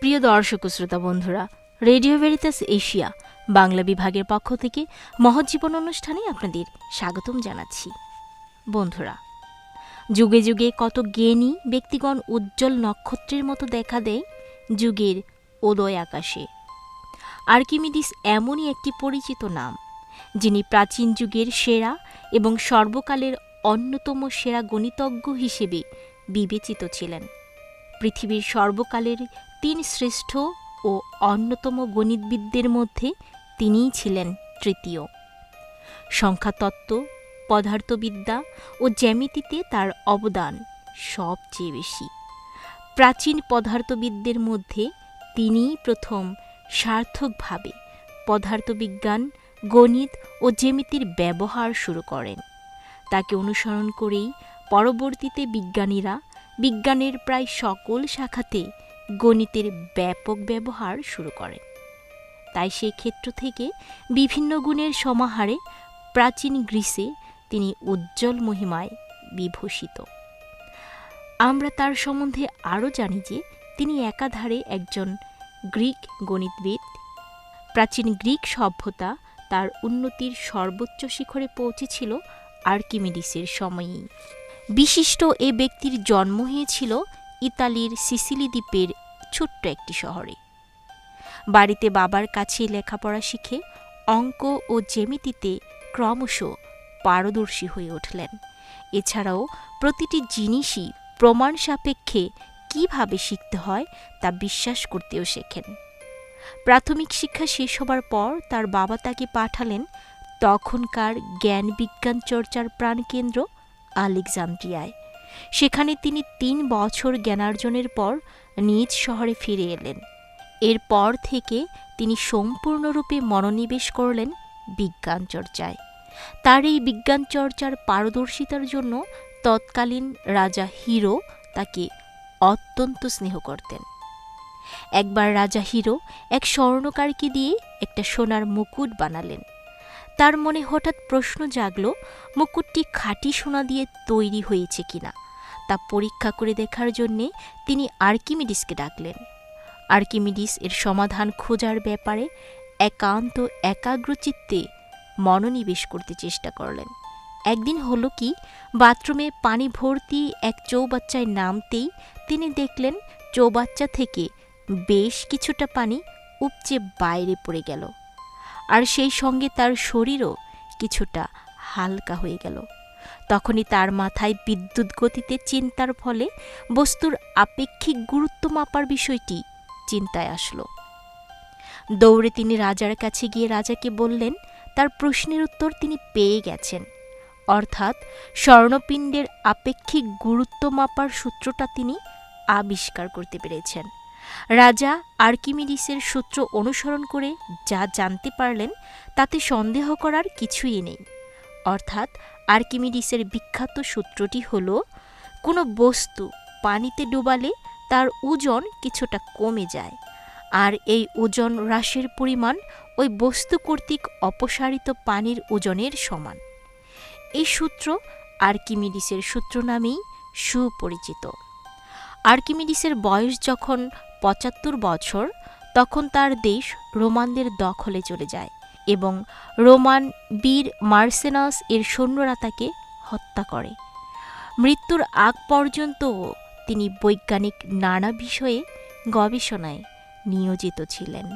প্রিয় দর্শক শ্রোতা বন্ধুরা, রেডিও ভেরিতাস এশিয়া, বাংলা বিভাগের পক্ষ থেকে মহজ্জীবন অনুষ্ঠানে আপনাদের স্বাগতম জানাচ্ছি। বন্ধুরা, যুগে যুগে কত জ্ঞানী ব্যক্তিগণ উজ্জ্বল নক্ষত্রের মতো দেখা দেয় যুগের উদয় আকাশে। আর্কিমিডিস এমনই একটি পরিচিত নাম, যিনি প্রাচীন যুগের সেরা এবং সর্বকালের অন্যতম সেরা গণিতজ্ঞ হিসেবে বিবেচিত ছিলেন। পৃথিবীর সর্বকালের তিন শ্রেষ্ঠ ও অন্যতম গণিতবিদদের মধ্যে তিনিই ছিলেন তৃতীয়। সংখ্যাতত্ত্ব, পদার্থবিদ্যা ও জ্যামিতিতে তার অবদান সবচেয়ে বেশি। প্রাচীন পদার্থবিদদের মধ্যে তিনিই প্রথম সার্থকভাবে পদার্থবিজ্ঞান, গণিত ও জ্যামিতির ব্যবহার শুরু করেন। তাকে অনুসরণ করেই পরবর্তীতে বিজ্ঞানীরা বিজ্ঞানের প্রায় সকল শাখাতে গণিতের ব্যাপক ব্যবহার শুরু করেন তাই সেই ক্ষেত্র থেকে বিভিন্ন গুণের সমাহারে প্রাচীন গ্রিসে তিনি উজ্জ্বল মহিমায় বিভূষিত। আমরা তার সম্বন্ধে আরও জানি যে তিনি একাধারে একজন গ্রিক গণিতবিদ। প্রাচীন গ্রিক সভ্যতা তার উন্নতির সর্বোচ্চ শিখরে পৌঁছেছিল আর্কিমিডিসের সময়েই। বিশিষ্ট এ ব্যক্তির জন্ম হয়েছিল ইতালির সিসিলি দ্বীপের ছোট্ট একটি শহরে। বাড়িতে বাবার কাছে লেখাপড়া শিখে অঙ্ক ও জ্যামিতিতে ক্রমশ পারদর্শী হয়ে উঠলেন। এছাড়াও প্রতিটি জিনিসই প্রমাণ সাপেক্ষে কীভাবে শিখতে হয় তা বিশ্বাস করতেও শেখেন। প্রাথমিক শিক্ষা শেষ হবার পর তার বাবা তাকে পাঠালেন তখনকার জ্ঞান বিজ্ঞান চর্চার প্রাণকেন্দ্র আলেকজান্দ্রিয়ায়। সেখানে তিনি তিন বছর জ্ঞানার্জনের পর নিজ শহরে ফিরে এলেন। এরপর থেকে তিনি সম্পূর্ণরূপে মনোনিবেশ করলেন বিজ্ঞান চর্চায়। তার এই বিজ্ঞান চর্চার পারদর্শিতার জন্য তৎকালীন রাজা হিরো তাকে অত্যন্ত স্নেহ করতেন। একবার রাজা হিরো এক স্বর্ণকারকে দিয়ে একটা সোনার মুকুট বানালেন। তার মনে হঠাৎ প্রশ্ন জাগল, মুকুটটি খাঁটি সোনা দিয়ে তৈরি হয়েছে কিনা তা পরীক্ষা করে দেখার জন্যে তিনি আর্কিমিডিসকে ডাকলেন। আর্কিমিডিস এর সমাধান খোঁজার ব্যাপারে একান্ত একাগ্রচিত্তে মনোনিবেশ করতে চেষ্টা করলেন। একদিন হলো কি, বাথরুমে পানি ভর্তি এক চৌবাচ্চায় নামতেই তিনি দেখলেন চৌবাচ্চা থেকে বেশ কিছুটা পানি উপচে বাইরে পড়ে গেল। আর সেই সঙ্গে তার শরীরও কিছুটা হালকা হয়ে গেল। তখনই তার মাথায় বিদ্যুৎ গতিতে চিন্তার ফলে বস্তুর আপেক্ষিক গুরুত্ব মাপার বিষয়টি চিন্তায় আসলো। দৌড়ে তিনি রাজার কাছে গিয়ে রাজাকে বললেন, তার প্রশ্নের উত্তর তিনি পেয়ে গেছেন। অর্থাৎ স্বর্ণপিণ্ডের আপেক্ষিক গুরুত্ব মাপার সূত্রটা তিনি আবিষ্কার করতে পেরেছেন। রাজা আর্কিমিডিসের সূত্র অনুসরণ করে যা জানতে পারলেন, তাতে সন্দেহ করার কিছুই নেই। অর্থাৎ আর্কিমিডিসের বিখ্যাত সূত্রটি হল, কোনো বস্তু পানিতে ডুবালে তার ওজন কিছুটা কমে যায়, আর এই ওজন হ্রাসের পরিমাণ ওই বস্তু কর্তৃক অপসারিত পানির ওজনের সমান। এই সূত্র আর্কিমিডিসের সূত্র নামেই সুপরিচিত। আর্কিমিডিসের বয়স যখন পঁচাত্তর বছর, তখন তার দেশ রোমানদের দখলে চলে যায় এবং রোমান বীর মার্সেনাস এর সৈন্যরা তাকে হত্যা করে। মৃত্যুর আগ পর্যন্ত তিনি বৈজ্ঞানিক নানা বিষয়ে গবেষণায় নিয়োজিত ছিলেন।